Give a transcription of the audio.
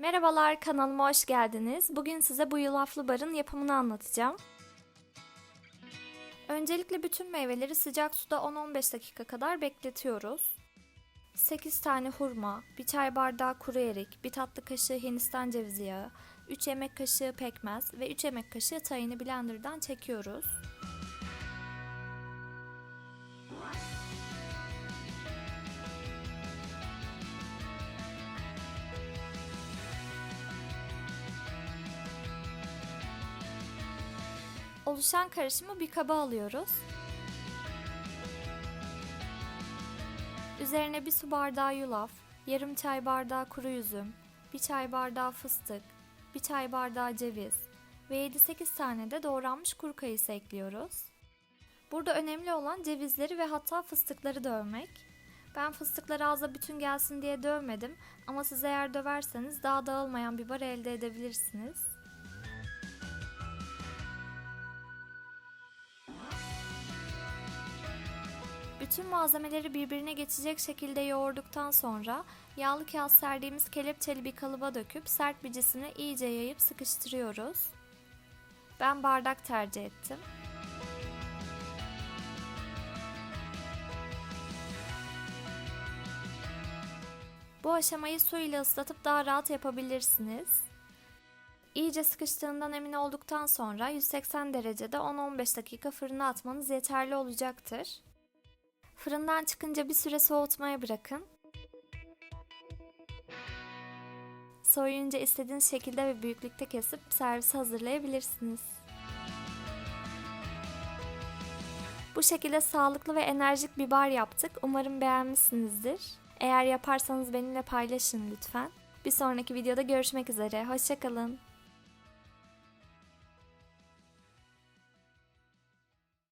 Merhabalar kanalıma hoş geldiniz. Bugün size bu yulaflı barın yapımını anlatacağım. Öncelikle bütün meyveleri sıcak suda 10-15 dakika kadar bekletiyoruz. 8 tane hurma, 1 çay bardağı kuru erik, 1 tatlı kaşığı hindistan cevizi yağı, 3 yemek kaşığı pekmez ve 3 yemek kaşığı tayını blenderdan çekiyoruz. Oluşan karışımı bir kaba alıyoruz. Üzerine bir su bardağı yulaf, yarım çay bardağı kuru üzüm, bir çay bardağı fıstık, bir çay bardağı ceviz ve 7-8 tane de doğranmış kuru kayısı ekliyoruz. Burada önemli olan cevizleri ve hatta fıstıkları dövmek. Ben fıstıkları ağza bütün gelsin diye dövmedim ama siz eğer döverseniz daha dağılmayan bir bar elde edebilirsiniz. Bütün malzemeleri birbirine geçecek şekilde yoğurduktan sonra yağlı kağıt serdiğimiz kelepçeli bir kalıba döküp sert bicisini iyice yayıp sıkıştırıyoruz. Ben bardak tercih ettim. Bu aşamayı su ile ıslatıp daha rahat yapabilirsiniz. İyice sıkıştığından emin olduktan sonra 180 derecede 10-15 dakika fırına atmanız yeterli olacaktır. Fırından çıkınca bir süre soğutmaya bırakın. Soğuyunca istediğiniz şekilde ve büyüklükte kesip servis hazırlayabilirsiniz. Bu şekilde sağlıklı ve enerjik bir bar yaptık. Umarım beğenmişsinizdir. Eğer yaparsanız benimle paylaşın lütfen. Bir sonraki videoda görüşmek üzere. Hoşçakalın.